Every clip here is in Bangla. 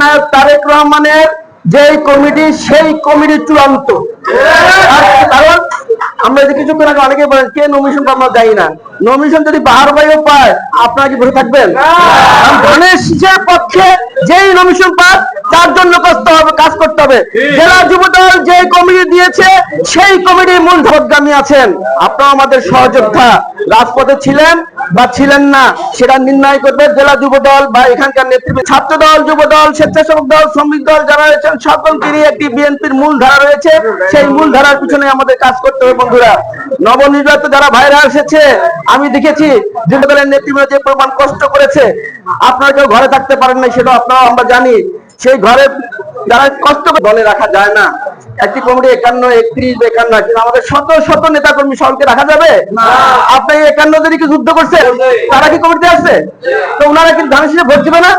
নায়ক তারেক রহমানের যেই কমিটি, সেই কমিটি চূড়ান্ত। কারণ আমরা যে কিছুক্ষণ আগে অনেকে বলেন, কে নমিশন আমরা না। নমিশন যদি বাহার বাইও পায়, আপনারা কি থাকবেন? শীষের পক্ষে যেই নমিশন তার জন্য করতে হবে, কাজ করতে হবে। জেলা যে কমিটি দিয়েছে, সেই কমিটির মূল ধারগামী আছেন। আপনারা আমাদের সহযোদ্ধা। রাজপথে ছিলেন বা ছিলেন না। সেটা নির্ণয় করবে জেলা যুবদল বা এখানকার নেতৃত্ব ছাত্র দল যুবদল স্বেচ্ছাসেবক দল, শ্রমিক দল যারা রয়েছেন সকলকে নিয়ে একটি বিএনপির মূল ধারা রয়েছে। সেই মূল ধারার পিছনে আমাদের কাজ করতে হবে, বন্ধুরা। নবনির্বাচিত যারা ভাইরা এসেছে, আমি দেখেছি যুবদলের নেতৃত্ব যে প্রমাণ কষ্ট করেছে। আপনারা কেউ ঘরে থাকতে পারেন না সেটা আপনারা আমরা জানি। সেই ঘরে যারা কষ্ট করে দলে রাখা যায় না একটি কমিটি একান্ন একত্রিশ বা একান্ন কিন্তু আমাদের শত শত নেতা কর্মী সবকে রাখা যাবে? আপনি একান্ন জনই কি যুদ্ধ করছে তারা কি কমিটি আছে তো ওনারা কি ধানের শীষে ভোট দিবে না।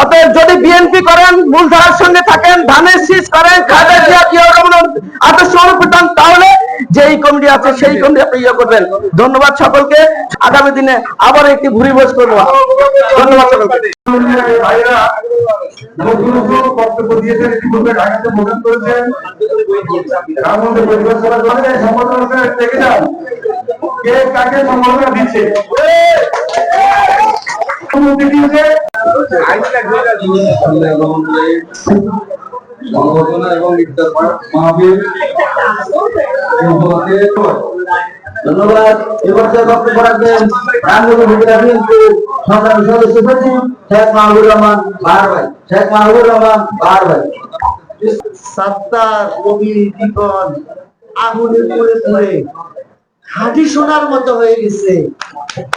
অতএব যদি বিএনপি করেন মূল ধারার সঙ্গে থাকেন ধানের শীষ করেন খালেদা আছে সেই কমিটি আপনি ইয়ে করবেন। ধন্যবাদ সকলকে। আগামী দিনে আবার একটি ভুরি ভোজ করব। ধন্যবাদ সকলকে। ভাইরা বক্তব্য দিয়েছেন ইতিপূর্বে ঢাকাতে প্রদান করেছেন। তার মধ্যে পরিবার সভা করে দেখে যান কে কাকে সম্বোধনা দিচ্ছে। সম্মতি দিয়েছে। গণঘোষণা এবং উপলক্ষে ধন্যবাদ। এবার যে বক্তব্য রাখবেন রামগঞ্জ উপজেলা বিএনপি সংগ্রামী সদস্য শেখ মাহবুর রহমান ভাই শেখ রহমান ভাই কবি জীবন আগুনে পুড়ে সোনার মতো হয়ে গেছে।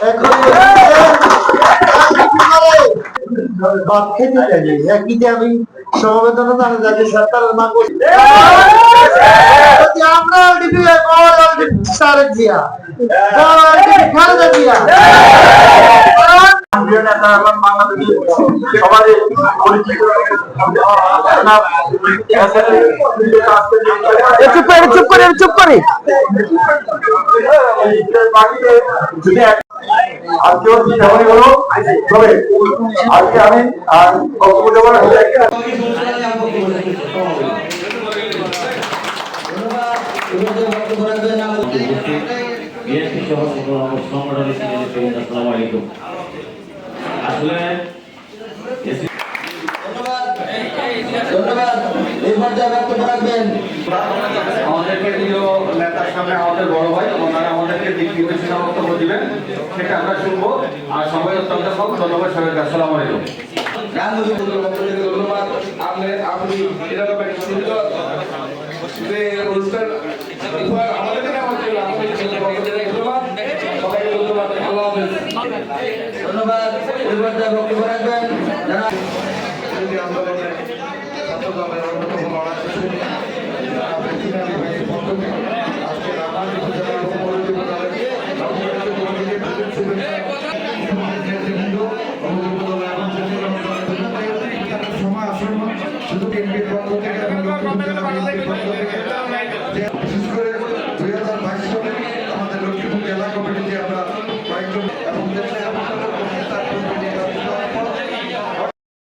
এখন ভাত খেতে আমি সমবেদনা জানা যাচ্ছে সরকারের মা করছি যদি আমরা ডিপি বল সারেক দিয়া বল খালেদা দিয়া প্রিয় নেতা এবং বাংলাদেশের সবারই পরিচিত চুপ করে চুপ করে চুপ করে। যদি আজকে তেমনই হলো তবে আজকে আমি আর বক্তব্য দেবো না সংগঠনের আসসালামু আলাইকুম আসলে ধন্যবাদ। এবার যে বক্তব্য রাখবেন। আমাদেরকে প্রিয় নেতার সামনে আমাদের বড় ভাই ওনারা আমাদেরকে দিক নির্দেশনা বক্তব্য দিবেন সেটা আমরা শুনব। আর সবাই অত্যন্ত সব ধন্যবাদ সবাইকে আসসালামু আলাইকুম। ধন্যবাদ। আপনি আপনি একটা যে অনুষ্ঠান দল এবং জাতীয় দল সময় আসন্ন শুধু বিএনপির পক্ষ থেকে এবং দক্ষিণ